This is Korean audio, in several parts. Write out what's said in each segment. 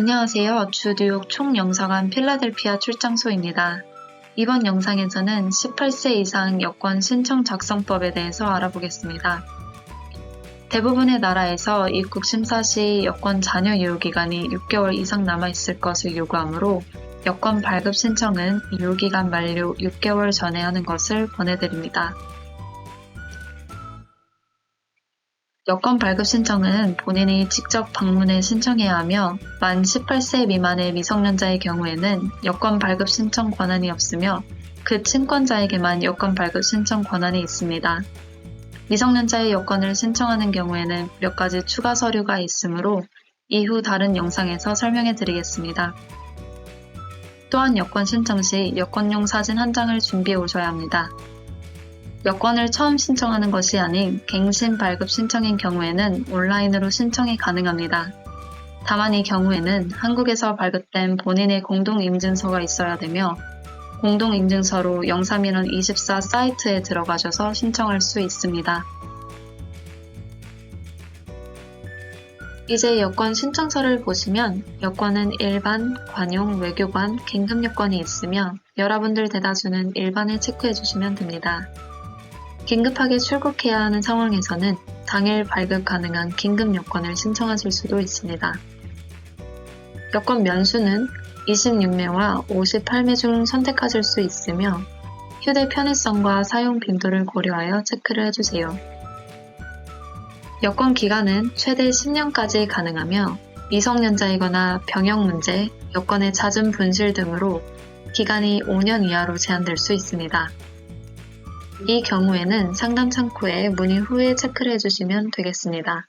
안녕하세요. 주 뉴욕 총영사관 필라델피아 출장소입니다. 이번 영상에서는 18세 이상 여권 신청 작성법에 대해서 알아보겠습니다. 대부분의 나라에서 입국 심사 시 여권 잔여 유효 기간이 6개월 이상 남아 있을 것을 요구하므로 여권 발급 신청은 유효 기간 만료 6개월 전에 하는 것을 권해드립니다. 여권 발급 신청은 본인이 직접 방문해 신청해야 하며 만 18세 미만의 미성년자의 경우에는 여권 발급 신청 권한이 없으며 그 친권자에게만 여권 발급 신청 권한이 있습니다. 미성년자의 여권을 신청하는 경우에는 몇 가지 추가 서류가 있으므로 이후 다른 영상에서 설명해 드리겠습니다. 또한 여권 신청 시 여권용 사진 한 장을 준비해 오셔야 합니다. 여권을 처음 신청하는 것이 아닌 갱신 발급 신청인 경우에는 온라인으로 신청이 가능합니다. 다만 이 경우에는 한국에서 발급된 본인의 공동인증서가 있어야 되며 공동인증서로 영사민원 24 사이트에 들어가셔서 신청할 수 있습니다. 이제 여권 신청서를 보시면 여권은 일반, 관용, 외교관, 긴급 여권이 있으며 여러분들 대다수는 일반을 체크해 주시면 됩니다. 긴급하게 출국해야 하는 상황에서는 당일 발급 가능한 긴급 여권을 신청하실 수도 있습니다. 여권 면수는 26매와 58매 중 선택하실 수 있으며 휴대 편의성과 사용 빈도를 고려하여 체크를 해주세요. 여권 기간은 최대 10년까지 가능하며 미성년자이거나 병역 문제, 여권의 잦은 분실 등으로 기간이 5년 이하로 제한될 수 있습니다. 이 경우에는 상담 창구에 문의 후에 체크를 해주시면 되겠습니다.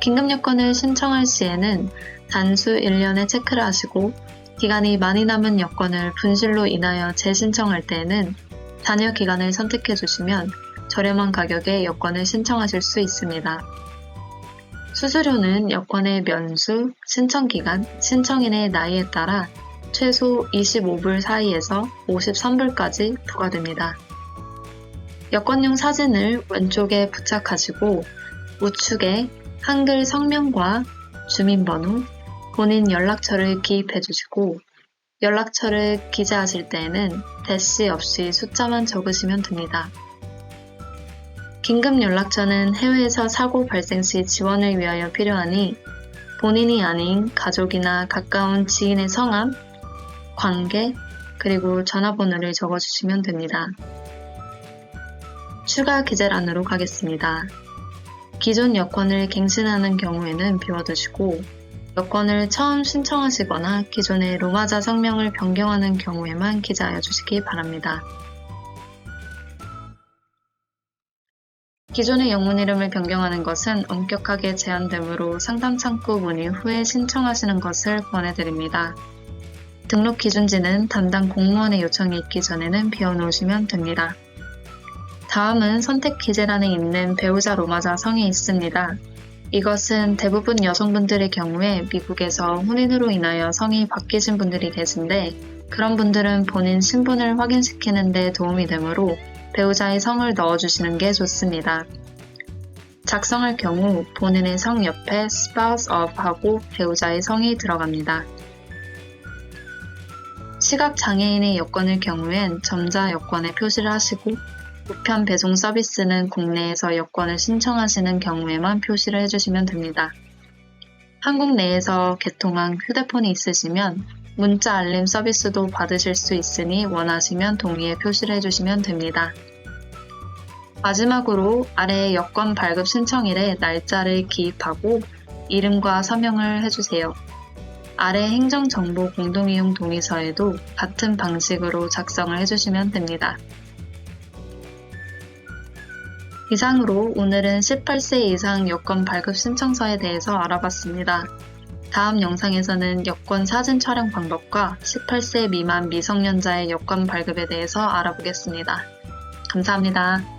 긴급 여권을 신청할 시에는 단수 1년에 체크를 하시고 기간이 많이 남은 여권을 분실로 인하여 재신청할 때에는 단여 기간을 선택해 주시면 저렴한 가격에 여권을 신청하실 수 있습니다. 수수료는 여권의 면수, 신청기간, 신청인의 나이에 따라 최소 25불 사이에서 53불까지 부과됩니다. 여권용 사진을 왼쪽에 부착하시고 우측에 한글 성명과 주민번호, 본인 연락처를 기입해 주시고 연락처를 기재하실 때에는 대시 없이 숫자만 적으시면 됩니다. 긴급 연락처는 해외에서 사고 발생 시 지원을 위하여 필요하니 본인이 아닌 가족이나 가까운 지인의 성함, 관계, 그리고 전화번호를 적어주시면 됩니다. 추가 기재란으로 가겠습니다. 기존 여권을 갱신하는 경우에는 비워두시고 여권을 처음 신청하시거나 기존의 로마자 성명을 변경하는 경우에만 기재하여 주시기 바랍니다. 기존의 영문 이름을 변경하는 것은 엄격하게 제한되므로 상담 창구 문의 후에 신청하시는 것을 권해드립니다. 등록 기준지는 담당 공무원의 요청이 있기 전에는 비워놓으시면 됩니다. 다음은 선택 기재란에 있는 배우자 로마자 성이 있습니다. 이것은 대부분 여성분들의 경우에 미국에서 혼인으로 인하여 성이 바뀌신 분들이 계신데 그런 분들은 본인 신분을 확인시키는 데 도움이 되므로 배우자의 성을 넣어주시는 게 좋습니다. 작성할 경우 본인의 성 옆에 spouse of 하고 배우자의 성이 들어갑니다. 시각 장애인의 여권의 경우엔 점자 여권에 표시를 하시고 우편 배송 서비스는 국내에서 여권을 신청하시는 경우에만 표시를 해주시면 됩니다. 한국 내에서 개통한 휴대폰이 있으시면 문자 알림 서비스도 받으실 수 있으니 원하시면 동의에 표시를 해주시면 됩니다. 마지막으로 아래 여권 발급 신청일에 날짜를 기입하고 이름과 서명을 해주세요. 아래 행정정보 공동이용 동의서에도 같은 방식으로 작성을 해주시면 됩니다. 이상으로 오늘은 18세 이상 여권 발급 신청서에 대해서 알아봤습니다. 다음 영상에서는 여권 사진 촬영 방법과 18세 미만 미성년자의 여권 발급에 대해서 알아보겠습니다. 감사합니다.